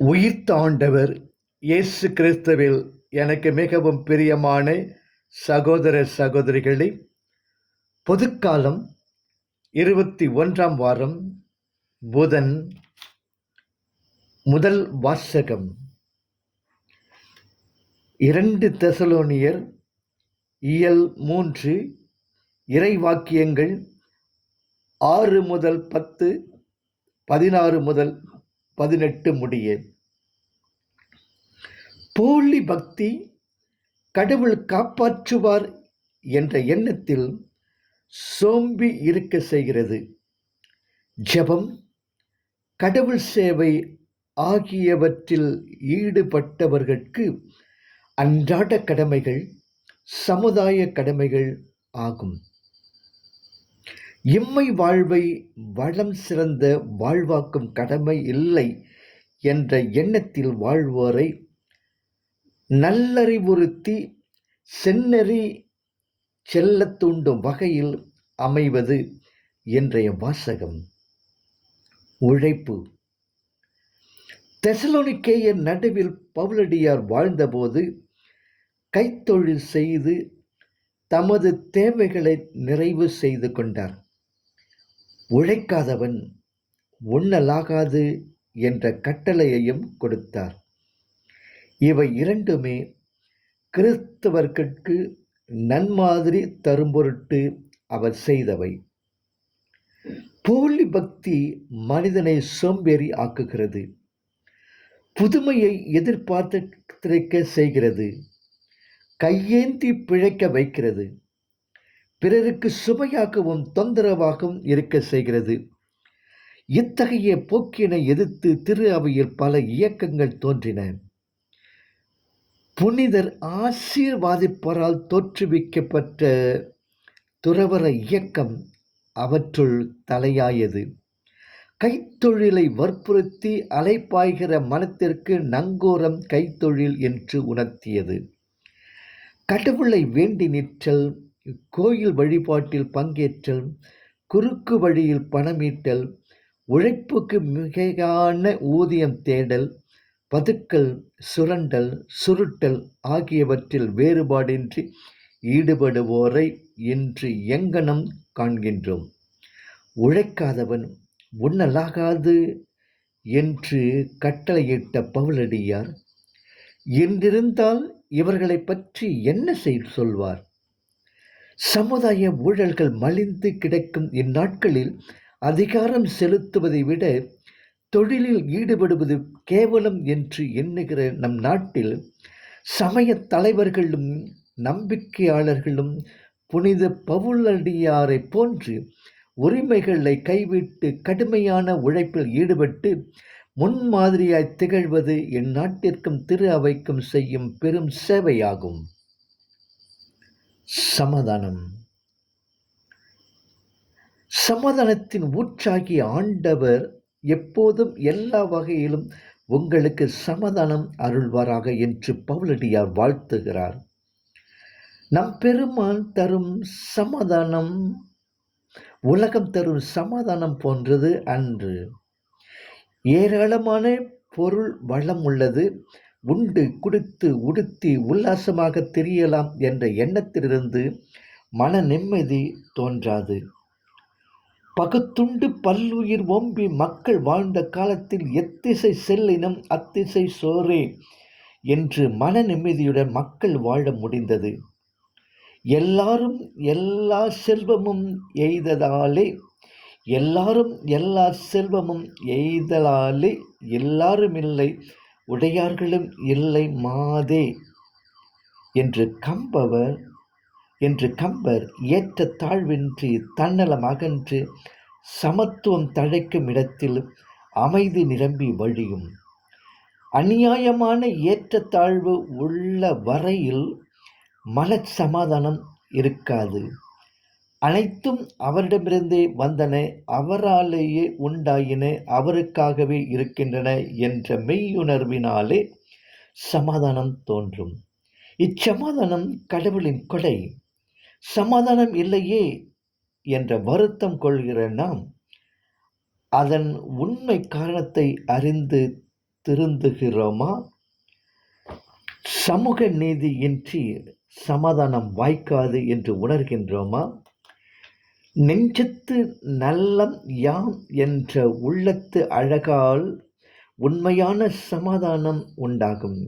உயிர்த்தாண்டவர் இயேசு கிறிஸ்துவில் எனக்கு மிகவும் பிரியமான சகோதர சகோதரிகளே பொதுக்காலம் இருபத்தி ஒன்றாம் வாரம் புதன் முதல் வாசகம். இரண்டு தெசலோனியர் இயல் மூன்று இறைவாக்கியங்கள் ஆறு முதல் பத்து பதினாறு முதல் பதினெட்டு முடிய. போலி பக்தி கடவுள் காப்பாற்றுவார் என்ற எண்ணத்தில் சோம்பி இருக்க செய்கிறது. ஜெபம் கடவுள் சேவை ஆகியவற்றில் ஈடுபட்டவர்களுக்கு அன்றாட கடமைகள் சமுதாய கடமைகள் ஆகும். இம்மை வாழ்வை வளம் சிறந்த வாழ்வாக்கும் கடமை இல்லை என்ற எண்ணத்தில் வாழ்வோரை நல்லறிவுறுத்தி செந்நெறி செல்லத் தூண்டும் வகையில் அமைவது இன்றைய வாசகம். உழைப்பு. தெசலோனிக்கேயர் நடுவில் பவுலடியார் வாழ்ந்தபோது கைத்தொழில் செய்து தமது தேவைகளை நிறைவு செய்து கொண்டார். உழைக்காதவன் உண்ணலாகாது என்ற கட்டளையையும் கொடுத்தார். இவை இரண்டுமே கிறிஸ்தவர்கட்கு நன்மாதிரி தரும் பொருட்டு அவர் செய்தவை. போலி பக்தி மனிதனை சோம்பேறி ஆக்குகிறது. புதுமையை எதிர்பார்த்திருக்க செய்கிறது. கையேந்தி பிழைக்க வைக்கிறது. பிறருக்கு சுமையாகவும் தொந்தரவாகவும் இருக்க செய்கிறது. இத்தகைய போக்கினை எதிர்த்து திரு அவையில் பல இயக்கங்கள் தோன்றின. புனிதர் ஆசீர்வாதிப்பரால் தோற்றுவிக்கப்பட்ட துறவர இயக்கம் அவற்றுள் தலையாயது. கைத்தொழிலை வற்புறுத்தி அலைப்பாய்கிற மனத்திற்கு நங்கோரம் கைத்தொழில் என்று உணர்த்தியது. கடவுளை வேண்டி நிற்றல் கோயில் வழிபாட்டில் பங்கேற்றல் குறுக்கு வழியில் பணமீட்டல் உழைப்புக்கு மிகையான ஊதியம் தேடல் பதுக்கல் சுரண்டல் சுருட்டல் ஆகியவற்றில் வேறுபாடின்றி ஈடுபடுவோரை இன்று எங்கனம் காண்கின்றோம். உழைக்காதவன் உண்ணலாகாது என்று கட்டளையிட்ட பவுலடியார் என்றிருந்தால் இவர்களை பற்றி என்ன செய் சொல்வார்? சமுதாய ஊழல்கள் மலிந்து கிடக்கும் இந்நாட்களில் அதிகாரம் செலுத்துவதை விட தொழிலில் ஈடுபடுவது கேவலம் என்று எண்ணுகிற நம் நாட்டில் சமய தலைவர்களும் நம்பிக்கையாளர்களும் புனித பவுலடியாரை போன்று உரிமைகளை கைவிட்டு கடுமையான உழைப்பில் ஈடுபட்டு முன்மாதிரியாய் திகழ்வது இந்நாட்டிற்கும் திரு அவைக்கும் செய்யும் பெரும் சேவையாகும். சமாதானம். சமாதானத்தின் ஊற்றாகிய ஆண்டவர் எப்போதும் எல்லா வகையிலும் உங்களுக்கு சமாதானம் அருள்வாராக என்று பவுலடியார் வாழ்த்துகிறார். நம் பெருமான் தரும் சமாதானம் உலகம் தரும் சமாதானம் போன்றது அன்று. ஏராளமான பொருள் வளம் உள்ளது. உண்டு குடித்து உடுத்தி உல்லாசமாக தெரியலாம் என்ற எண்ணத்திலிருந்து மன நிம்மதி தோன்றாது. பகுத்துண்டு பல்லுயிர் ஓம்பி மக்கள் வாழ்ந்த காலத்தில் எத்திசை செல்லினம் அத்திசை சோரே என்று மன நிம்மதியுடன் மக்கள் வாழ முடிந்தது. எல்லாரும் எல்லா செல்வமும் எய்ததாலே எல்லாரும் எல்லா செல்வமும் எய்தலாலே எல்லாரும் இல்லை உடையார்களும் இல்லை மாதே. என்று கம்பவர் என்று கம்பர் ஏற்ற தாழ்வின்றி தன்னலம் அகன்று சமத்துவம் தழைக்கும் இடத்தில் அமைதி நிரம்பி வழியும். அநியாயமான ஏற்றத்தாழ்வு உள்ள வரையில் மனச்சமாதானம் இருக்காது. அனைத்தும் அவரிடமிருந்தே வந்தன அவராலேயே உண்டாயின அவருக்காகவே இருக்கின்றன என்ற மெய்யுணர்வினாலே சமாதானம் தோன்றும். இச்சமாதானம் கடவுளின் கொடை. சமாதானம் இல்லையே என்ற வருத்தம் கொள்கிற நாம் அதன் உண்மை காரணத்தை அறிந்து திருந்துகிறோமா? சமூக நீதியின்றி சமாதானம் வாய்க்காது என்று உணர்கின்றோமா? நெஞ்சத்து நல்லம் யாம் என்ற உள்ளத்து அழகால் உண்மையான சமாதானம் உண்டாகும்.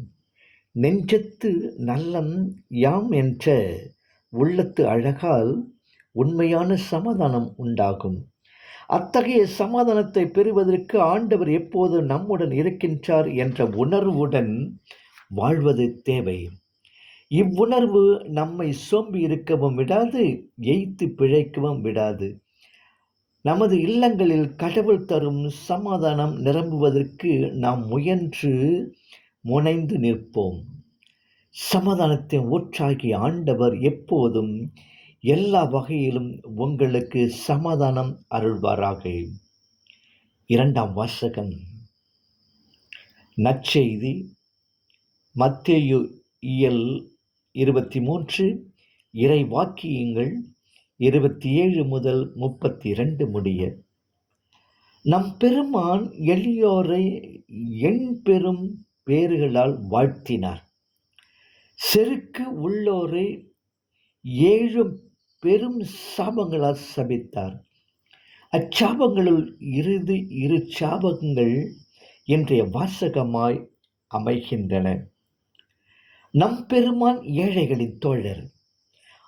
நெஞ்சத்து நல்லம் யாம் என்ற உள்ளத்து அழகால் உண்மையான சமாதானம் உண்டாகும். அத்தகைய சமாதானத்தை பெறுவதற்கு ஆண்டவர் எப்போது நம்முடன் இருக்கின்றார் என்ற உணர்வுடன் வாழ்வது தேவை. இவ்வுணர்வு நம்மை சோம்பி இருக்கவும் விடாது எய்த்து பிழைக்கவும் விடாது. நமது இல்லங்களில் கடவுள் தரும் சமாதானம் நிரம்புவதற்கு நாம் முயன்று முனைந்து நிற்போம். சமாதானத்தின் ஊற்றாகி ஆண்டவர் எப்போதும் எல்லா வகையிலும் உங்களுக்கு சமாதானம் அருள்வாராக. இரண்டாம் வாசகம். நற்செய்தி. மத்தேயு இயல் இருபத்தி மூன்று இறை வாக்கியங்கள் இருபத்தி ஏழு முதல் முப்பத்தி இரண்டு முடிய. நம் பெருமான் எளியோரை எண் பெரும் பேறுகளால் வாழ்த்தினார். செருக்கு உள்ளோரை ஏழு பெரும் சாபங்களால் சபித்தார். அச்சாபங்களுள் இறுதி இரு சாபங்கள் இன்றைய வாசகமாய் அமைகின்றன. நம் பெருமான் ஏழைகளின் தோழர்.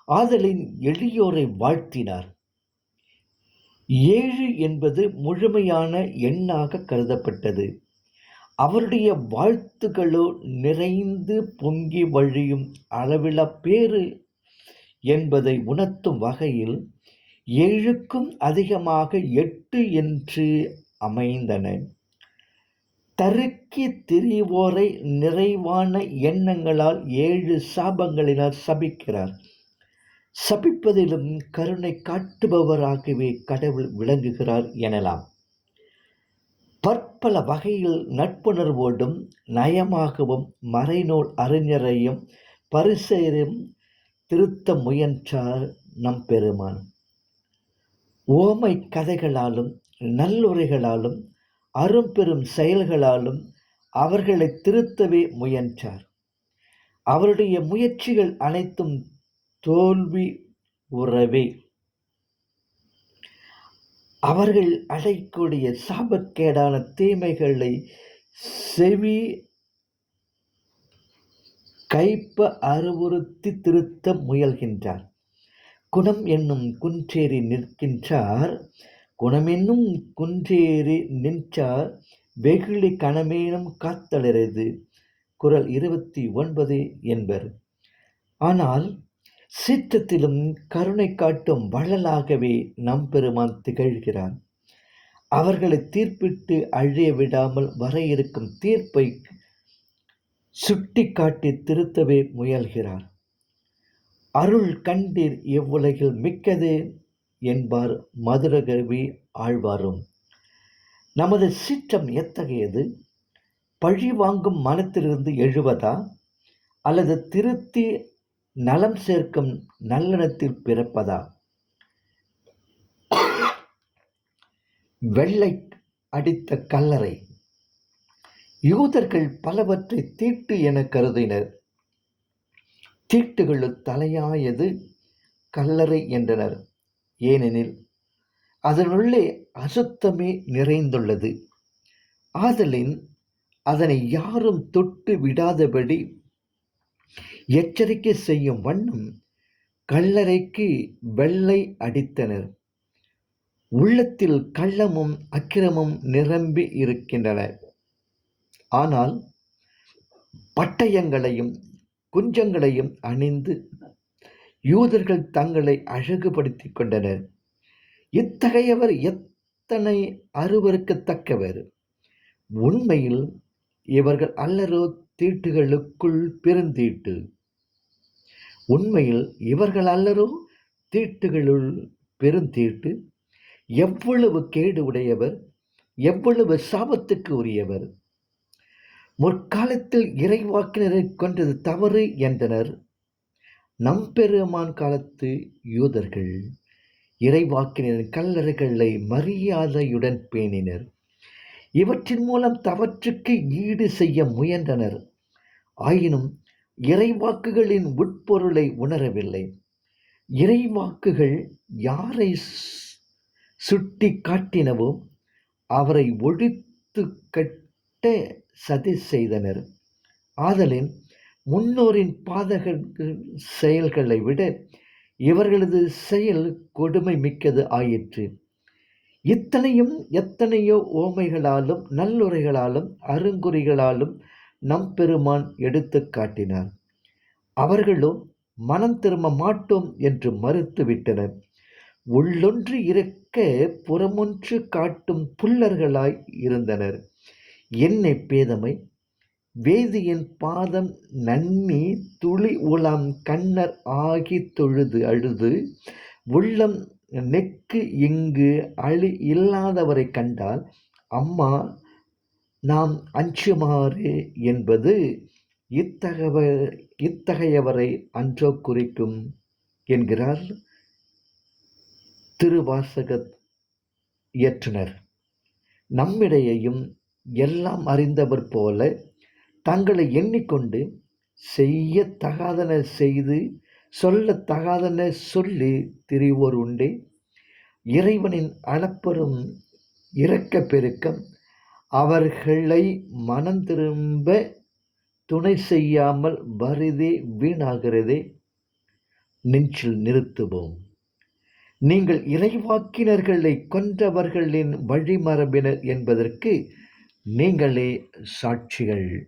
ஆதலின் எளியோரை வாழ்த்தினார். ஏழு என்பது முழுமையான எண்ணாக கருதப்பட்டது. அவருடைய வாழ்த்துகளோ நிறைந்து பொங்கி வழியும் அளவில பேறு என்பதை உணர்த்தும் வகையில் ஏழுக்கும் அதிகமாக எட்டு என்று அமைந்தன. தருக்கி திரிவோரை நிறைவான எண்ணங்களால் ஏழு சாபங்களினால் சபிக்கிறார். சபிப்பதிலும் கருணை காட்டுபவராகவே கடவுள் விளங்குகிறார் எனலாம். பற்பல வகையில் நட்புணர்வோடும் நயமாகவும் மறைநூல் அறிஞரையும் பரிசையும் திருத்த முயன்றார் நம் பெருமான். ஓமை கதைகளாலும் நல்லுரைகளாலும் அரும்பெரும் செயல்களாலும் அவர்களை திருத்தவே முயன்றார். அவருடைய முயற்சிகள் அனைத்தும் தோல்வி உறவே. அவர்கள் அடைக்கூடிய சாபக்கேடான தீமைகளை செவி கைப்ப அறிவுறுத்தி திருத்த முயல்கின்றார். குணம் என்னும் குன்றேறி நிற்கின்றார். குணமென்னும் குன்றேறி நின்றார் வெகுளி கணமேனும் காத்தளரது குரல் இருபத்தி ஒன்பது என்பர். ஆனால் சீற்றத்திலும் கருணை காட்டும் வள்ளலாகவே நம் பெருமான் அவர்களை தீர்ப்பிட்டு அழிய விடாமல் வர இருக்கும் தீர்ப்பை சுட்டி காட்டி திருத்தவே முயல்கிறார். அருள் கண்டீர் இவ்வுலகில் மிக்கது. என்பார் மதுரகவி ஆழ்வாரும். நமது சீற்றம் எத்தகையது? பழி வாங்கும் மனத்திலிருந்து எழுவதா? அல்லது திருத்தி நலம் சேர்க்கும் நல்லெண்ணத்தில் பிறப்பதா? வெள்ளை அடித்த கல்லறை. யூதர்கள் பலவற்றை தீட்டு என கருதினர். தீட்டுகளுள் தலையாயது கல்லறை என்றனர். ஏனெனில் அதனுள்ளே அசுத்தமே நிறைந்துள்ளது. ஆதலின் அதனை யாரும் தொட்டு விடாதபடி எச்சரிக்கை செய்யும் வண்ணம் கல்லறைக்கு வெள்ளை அடித்தனர். உள்ளத்தில் கள்ளமும் அக்கிரமும் நிரம்பி இருக்கின்றன. ஆனால் பட்டயங்களையும் குஞ்சங்களையும் அணிந்து யூதர்கள் தங்களை அழகுபடுத்திக் கொண்டனர். இத்தகையவர் எத்தனை அருவருக்கத்தக்கவர்? உண்மையில் இவர்கள் அல்லரோ தீட்டுகளுக்குள் பெருந்தீட்டு உண்மையில் இவர்கள் அல்லரோ தீட்டுகளுள் பெருந்தீட்டு எவ்வளவு கேடு உடையவர் எவ்வளவு சாபத்துக்கு உரியவர். முற்காலத்தில் இறைவாக்கினரை கொண்டது தவறு என்றனர். நம் பெருமான் காலத்து யூதர்கள் இறைவாக்கினர் கல்லறைகளை மரியாதையுடன் பேணினர். இவற்றின் மூலம் தவற்றுக்கு ஈடு செய்ய முயன்றனர். ஆயினும் இறைவாக்குகளின் உட்பொருளை உணரவில்லை. இறைவாக்குகள் யாரை சுட்டி காட்டினவோ அவரை ஒழித்து கட்ட சதி செய்தனர். ஆதலின் முன்னோரின் பாதக செயல்களை விட இவர்களது செயல் கொடுமை மிக்கது ஆயிற்று. இத்தனையும் எத்தனையோ ஓமைகளாலும் நல்லுரைகளாலும் அருங்குறிகளாலும் நம் பெருமான் எடுத்து காட்டினார். அவர்களோ மனம் திரும்ப மாட்டோம் என்று மறுத்துவிட்டனர் உள்ளொன்று இருக்க புறமொன்று காட்டும் புல்லர்களாய் இருந்தனர். என்னை பேதமை வேதியின் பாதம் நன்னி துளி உலாம் கண்ணர் ஆகி தொழுது அழுது உள்ளம் நெக்கு இங்கு அழி இல்லாதவரை கண்டால் அம்மா நாம் அஞ்சுமாறு என்பது இத்தகவ இத்தகையவரை அன்றோ குறிக்கும் என்கிறார் திருவாசக இயற்றுனர். நம்மிடையையும் எல்லாம் அறிந்தவர் போல தங்களை எண்ணிக்கொண்டு செய்யத்தகாதன செய்து சொல்லத்தகாதன சொல்லி திரிவோர் உண்டே. இறைவனின் அளப்பெரும் இரக்க பெருக்கம் அவர்களை மனம் திரும்ப துணை செய்யாமல் வருதே வீணாகிறதே. நெஞ்சில் நிறுத்துவோம். நீங்கள் இறைவாக்கினர்களை கொன்றவர்களின் வழிமரபினர் என்பதற்கு நீங்களே சாட்சிகள்.